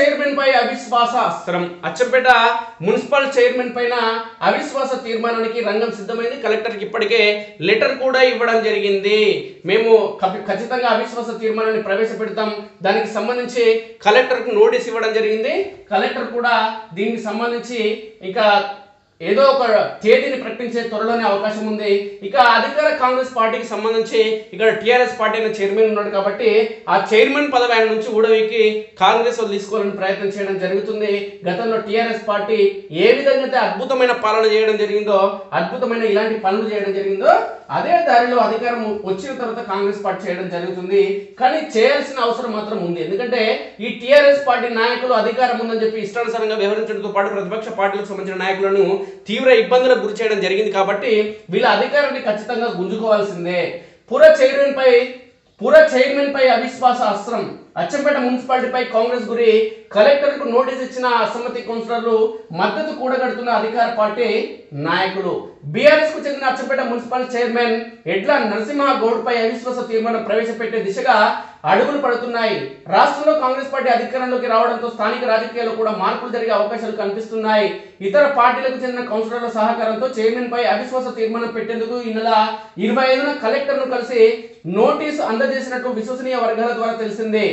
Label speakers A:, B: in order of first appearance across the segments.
A: అవిశ్వాస అస్త్రం. Achampet municipal chairman పైన అవిశ్వాస తీర్మానానికి రంగం సిద్ధమైంది. కలెక్టర్కి ఇప్పటికే లెటర్ కూడా ఇవ్వడం జరిగింది. మేము ఖచ్చితంగా అవిశ్వాస తీర్మానాన్ని ప్రవేశపెడతాం. దానికి సంబంధించి కలెక్టర్కు నోటీస్ ఇవ్వడం జరిగింది. కలెక్టర్ కూడా దీనికి సంబంధించి ఇక ఏదో ఒక తేదీని ప్రకటించే త్వరలోనే అవకాశం ఉంది. ఇక అధికార కాంగ్రెస్ పార్టీకి సంబంధించి ఇక్కడ టీఆర్ఎస్ పార్టీ అయిన చైర్మన్ ఉన్నాడు కాబట్టి ఆ చైర్మన్ పదవి ఆయన నుంచి ఊడవికి కాంగ్రెస్ వాళ్ళు తీసుకోవాలని ప్రయత్నం చేయడం జరుగుతుంది. గతంలో టీఆర్ఎస్ పార్టీ ఏ విధంగా అయితే అద్భుతమైన పాలన చేయడం జరిగిందో అద్భుతమైన ఇలాంటి పనులు చేయడం జరిగిందో అదే దారిలో అధికారం వచ్చిన తర్వాత కాంగ్రెస్ పార్టీ చేయడం జరుగుతుంది. కానీ చేయాల్సిన అవసరం మాత్రం ఉంది. ఎందుకంటే ఈ టీఆర్ఎస్ పార్టీ నాయకులు అధికారం ఉందని చెప్పి ఇష్టానుసారంగా వ్యవహరించడంతో పాటు ప్రతిపక్ష పార్టీలకు సంబంధించిన నాయకులను తీవ్ర ఇబ్బందులకు గురి చేయడం జరిగింది కాబట్టి వీళ్ళ అధికారాన్ని ఖచ్చితంగా గుంజుకోవాల్సిందే. పుర చైర్మన్ పై పుర చైర్మన్ పై అవిశ్వాస అస్త్రం. అచ్చంపేట మున్సిపాలిటీపై కాంగ్రెస్ గురి కలెక్టర్కు నోటీస్ ఇచ్చిన అసమ్మతి కౌన్సిలర్లు మద్దతు కూడగడుతున్న అధికార పార్టీ నాయకులు. బీఆర్ఎస్కు చెందిన అచ్చంపేట మున్సిపల్ చైర్మన్ ఎడ్ల నరసింహ గౌడ్ పై అవిశ్వాస తీర్మానం ప్రవేశపెట్టే దిశగా అడుగులు పడుతున్నాయి. రాష్ట్రంలో కాంగ్రెస్ పార్టీ అధికారంలోకి రావడంతో స్థానిక రాజకీయాల్లో కూడా మార్పులు జరిగే అవకాశాలు కనిపిస్తున్నాయి. ఇతర పార్టీలకు చెందిన కౌన్సిలర్ల సహకారంతో చైర్మన్ పై అవిశ్వాస తీర్మానం పెట్టేందుకు ఈ నెల ఇరవై ఐదున కలెక్టర్ను కలిసి నోటీసు అందజేసినట్లు విశ్వసనీయ వర్గాల ద్వారా తెలిసింది.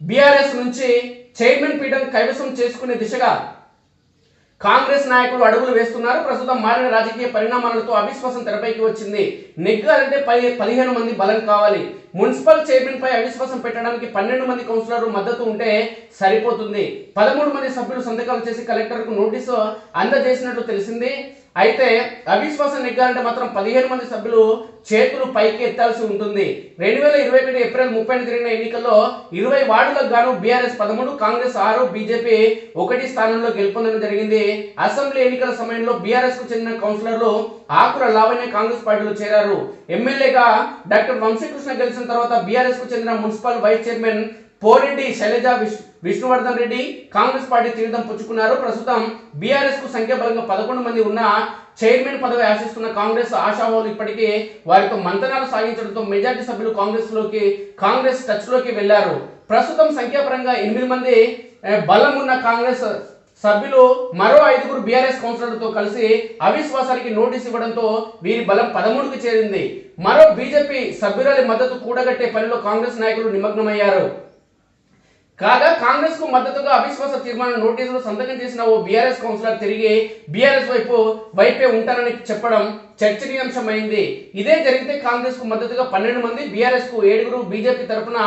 A: బీఆర్ఎస్ నుంచి చైర్మన్ పీఠం కైవసం చేసుకునే దిశగా కాంగ్రెస్ నాయకులు అడుగులు వేస్తున్నారు. ప్రస్తుతం మారిన రాజకీయ పరిణామాలతో అవిశ్వాసం తెరపైకి వచ్చింది. నెగ్గాలంటే పై పదిహేను మంది బలం కావాలి. మున్సిపల్ చైర్మన్ పై అవిశ్వాసం పెట్టడానికి పన్నెండు మంది కౌన్సిలర్లు మద్దతు ఉంటే సరిపోతుంది. పదమూడు మంది సభ్యులు సంతకాలు చేసి కలెక్టర్కు నోటీసు అందజేసినట్లు తెలిసింది. అయితే అవిశ్వాస నిగ్గారంటే మాత్రం పదిహేను మంది సభ్యులు చేతులు పైకి ఎత్తాల్సి ఉంటుంది. రెండు వేల ఇరవై ఒకటి ఏప్రిల్ ముప్పై జరిగిన ఎన్నికల్లో ఇరవై వార్డులకు గాను బీఆర్ఎస్ పదమూడు కాంగ్రెస్ ఆరు బీజేపీ ఒకటి స్థానంలో గెలుపొందడం జరిగింది. అసెంబ్లీ ఎన్నికల సమయంలో బీఆర్ఎస్కు చెందిన కౌన్సిలర్లు ఆకుర లావణ్య కాంగ్రెస్ పార్టీలో చేరారు. ఎమ్మెల్యేగా డాక్టర్ వంశీకృష్ణ గెలిచిన తర్వాత బీఆర్ఎస్కు చెందిన municipal vice chairman Poreddy Shailaja Vish Vishnuvardhan Reddy Congress party తీర్థం పుచ్చుకున్నారు. ప్రస్తుతం బీఆర్ఎస్కు సంఖ్యాబలంగా పదకొండు మంది ఉన్న చైర్మన్ పదవి ఆశిస్తున్న కాంగ్రెస్ ఆశావాలు ఇప్పటికే వారితో మంతనాలు సాగించడంతో మెజార్టీ సభ్యులు కాంగ్రెస్లోకి కాంగ్రెస్ టచ్లోకి వెళ్ళారు ప్రస్తుతం సంఖ్యాపరంగా ఎనిమిది మంది బలం ఉన్న కాంగ్రెస్ సభ్యులు మరో ఐదుగురు బీఆర్ఎస్ కౌన్సిలర్లతో కలిసి అవిశ్వాసానికి నోటీస్ ఇవ్వడంతో వీరి బలం పదమూడుకి చేరింది. మరో బీజేపీ సభ్యురాలి మద్దతు కూడగట్టే పనిలో కాంగ్రెస్ నాయకులు నిమగ్నమయ్యారు. కాగా కాంగ్రెస్కు మద్దతుగా అవిశ్వాస తీర్మానం నోటీసులు సంతకం చేసిన ఓ బీఆర్ఎస్ కౌన్సిలర్ తిరిగి బీఆర్ఎస్ వైపు వైపే ఉంటారని చెప్పడం చర్చనీయాంశమైంది. ఇదే జరిగితే కాంగ్రెస్కు మద్దతుగా పన్నెండు మంది బీఆర్ఎస్కు ఏడుగురు బీజేపీ తరఫున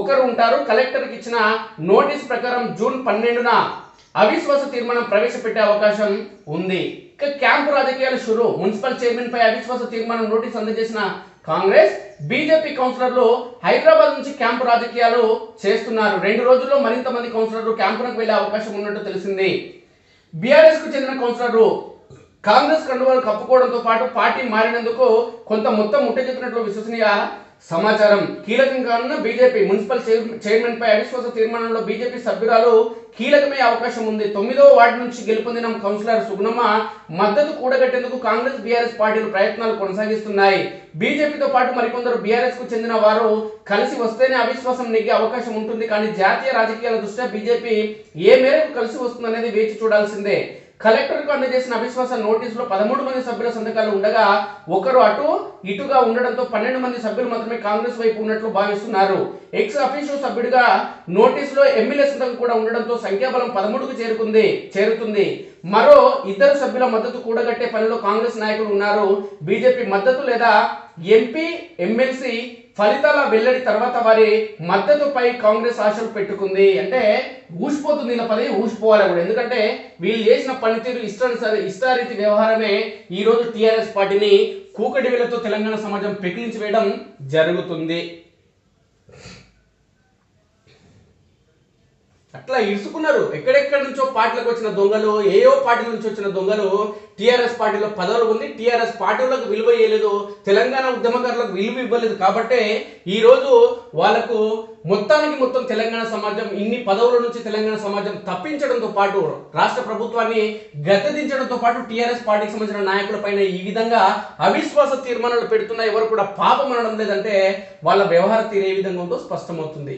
A: ఒకరు ఉంటారు. కలెక్టర్కి ఇచ్చిన నోటీస్ ప్రకారం జూన్ పన్నెండున అవిశ్వాస తీర్మానం ప్రవేశపెట్టే అవకాశం ఉంది. ఇక క్యాంపు రాజకీయాలు షురు. మున్సిపల్ చైర్మన్ పై అవిశ్వాస తీర్మానం నోటీస్ అందజేసిన కాంగ్రెస్ బీజేపీ కౌన్సిలర్లు హైదరాబాద్ నుంచి క్యాంపు రాజకీయాలు చేస్తున్నారు. రెండు రోజుల్లో మరింత మంది కౌన్సిలర్లు క్యాంపులకు వెళ్ళే అవకాశం ఉన్నట్టు తెలిసింది. బీఆర్ఎస్కు చెందిన కౌన్సిలర్లు కాంగ్రెస్ కండువాలు కప్పుకోవడంతో పాటు పార్టీ మారినందుకు కొంత మొత్తం ముట్టజెప్పినట్లు విశ్వసనీయ సమాచారం కీలకం కానున్న బీజేపీ మున్సిపల్ చైర్మన్ పై అవిశ్వాస తీర్మానంలో బీజేపీ సభ్యురాలు కీలకమే అవకాశం ఉంది. తొమ్మిదో వార్డు నుంచి గెలుపొందిన కౌన్సిలర్ సుగుణమ్మ. మద్దతు కూడగట్టేందుకు కాంగ్రెస్ బీఆర్ఎస్ పార్టీలు ప్రయత్నాలు కొనసాగిస్తున్నాయి. బీజేపీతో పాటు మరికొందరు బీఆర్ఎస్కు చెందిన వారు కలిసి వస్తేనే అవిశ్వాసం నెగ్గే అవకాశం ఉంటుంది. కానీ జాతీయ రాజకీయాల దృష్ట్యా బీజేపీ ఏ మేరకు కలిసి వస్తుందనేది వేచి చూడాల్సిందే. కలెక్టర్కు అందజేసిన అవిశ్వాస నోటీసులో పదమూడు మంది సభ్యుల సంతకాలు ఉండగా ఒకరు అటు ఇటుగా ఉండడంతో పన్నెండు మంది సభ్యులు మాత్రమే కాంగ్రెస్ వైపు ఉన్నట్లు భావిస్తున్నారు. ఎక్స్ అఫీషియల్ సభ్యుడిగా నోటీసులో ఎమ్మెల్యే సంతకం కూడా ఉండడంతో సంఖ్యాబలం పదమూడుకు చేరుకుంది చేరుతుంది. మరో ఇద్దరు సభ్యుల మద్దతు కూడగట్టే పనిలో కాంగ్రెస్ నాయకులు ఉన్నారు. బీజేపీ మద్దతు లేదా ఎంపీ ఎమ్మెల్సీ ఫలితాల వెల్లడి తర్వాత వారి మద్దతుపై కాంగ్రెస్ ఆశలు పెట్టుకుంది. అంటే ఊసిపోతుంది ఇలా పదవి ఊసిపోవాలి కూడా. ఎందుకంటే వీళ్ళు చేసిన పనితీరు ఇష్టానుసారి ఇష్టారీతి వ్యవహారమే ఈరోజు టీఆర్ఎస్ పార్టీని కూకటి వేలతో తెలంగాణ సమాజం పెకిలించి వేయడం జరుగుతుంది. అట్లా ఇరుసుకున్నారు. ఎక్కడెక్కడి నుంచో పార్టీలకు వచ్చిన దొంగలు ఏయో పార్టీల నుంచి వచ్చిన దొంగలు టీఆర్ఎస్ పార్టీలో పదవులు ఉంది టీఆర్ఎస్ పార్టీలకు విలువ ఇవ్వలేదు తెలంగాణ ఉద్యమకారులకు విలువ ఇవ్వలేదు. కాబట్టే ఈ రోజు వాళ్ళకు మొత్తానికి మొత్తం తెలంగాణ సమాజం ఇన్ని పదవుల నుంచి తెలంగాణ సమాజం తప్పించడంతో పాటు రాష్ట్ర ప్రభుత్వాన్ని గద్దెదించడంతో పాటు టీఆర్ఎస్ పార్టీకి సంబంధించిన నాయకుల పైన ఈ విధంగా అవిశ్వాస తీర్మానాలు పెడుతున్న ఎవరు కూడా పాపం అనడం లేదంటే వాళ్ళ వ్యవహార తీరు ఏ విధంగా ఉందో స్పష్టమవుతుంది.